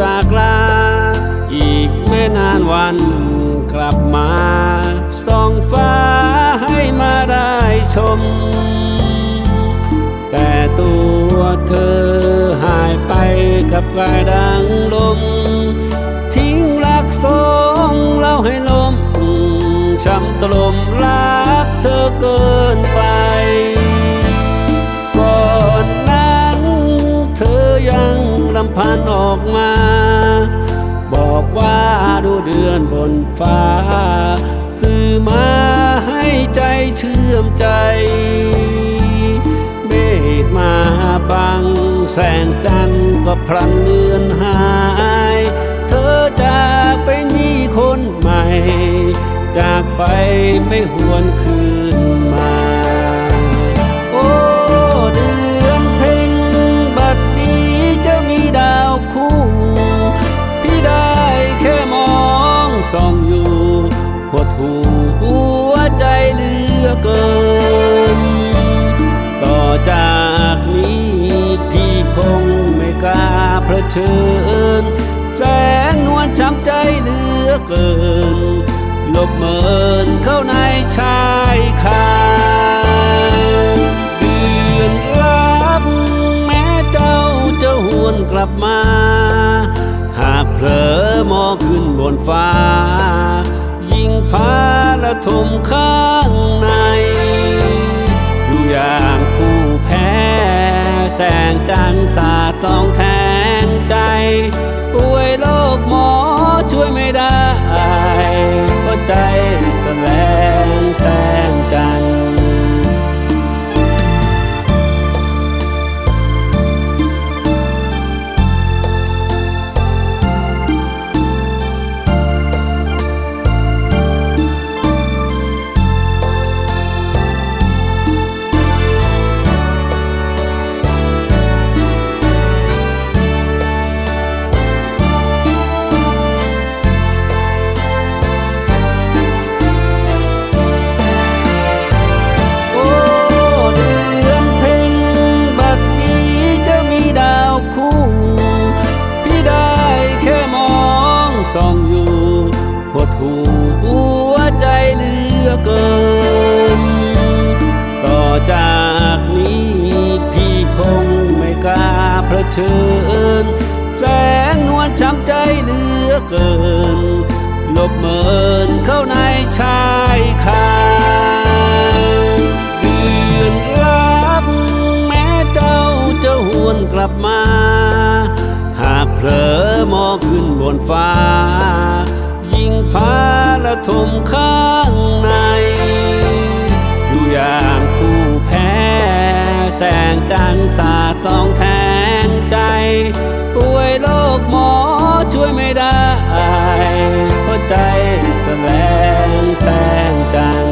จากลา อีกไม่นานวันกลับมาส่องฟ้าให้มาได้ชม แต่ตัวเธอหายไปกับกายดังลม ทิ้งรักสองเล่าให้ลมช้ำตลมรักเธอเกินไป อนบนฟ้า สื่อมาให้ใจเชื่อมใจ เมฆมาบัง แสงจันทร์ก็พลันเลือนหาย เธอจากไปมีคนใหม่ จากไปไม่หว ส่องอยู่หดหูหัวใจเหลือเกิน ต่อจากนี้พี่คงไม่กล้าเผชิญแสงนวลช้ำใจเหลือเกินหลบเมินเข้าในชายคาเดือนรักแม้เจ้าจะหวนกลับมา หากเผลอ ขึ้นบนฟ้า ยิ่งพาละทมข้างใน ดูอย่างผู้แพ้ แสงจันทร์สาดส่องแทงใจ ป่วยโรคหมอช่วยไม่ได้เพราะใจ ส่องอยู่หดหูหัวใจเหลือเกิน ต่อจากนี้พี่คงไม่กล้าเผชิญ แสงนวลช้ำใจเหลือเกินหลบเมินเข้าในชายคาเดือนรักแม้เจ้าจะหวนกลับมา หากเผลอมอ ขึ้นบนฟ้า ยิ่งพาละทมข้างใน ดูอย่างผู้แพ้ แสงจันทร์สาดส่องแทงใจ ป่วยโรคหมอช่วยไม่ได้เพราะใจแสลงแสงจันทร์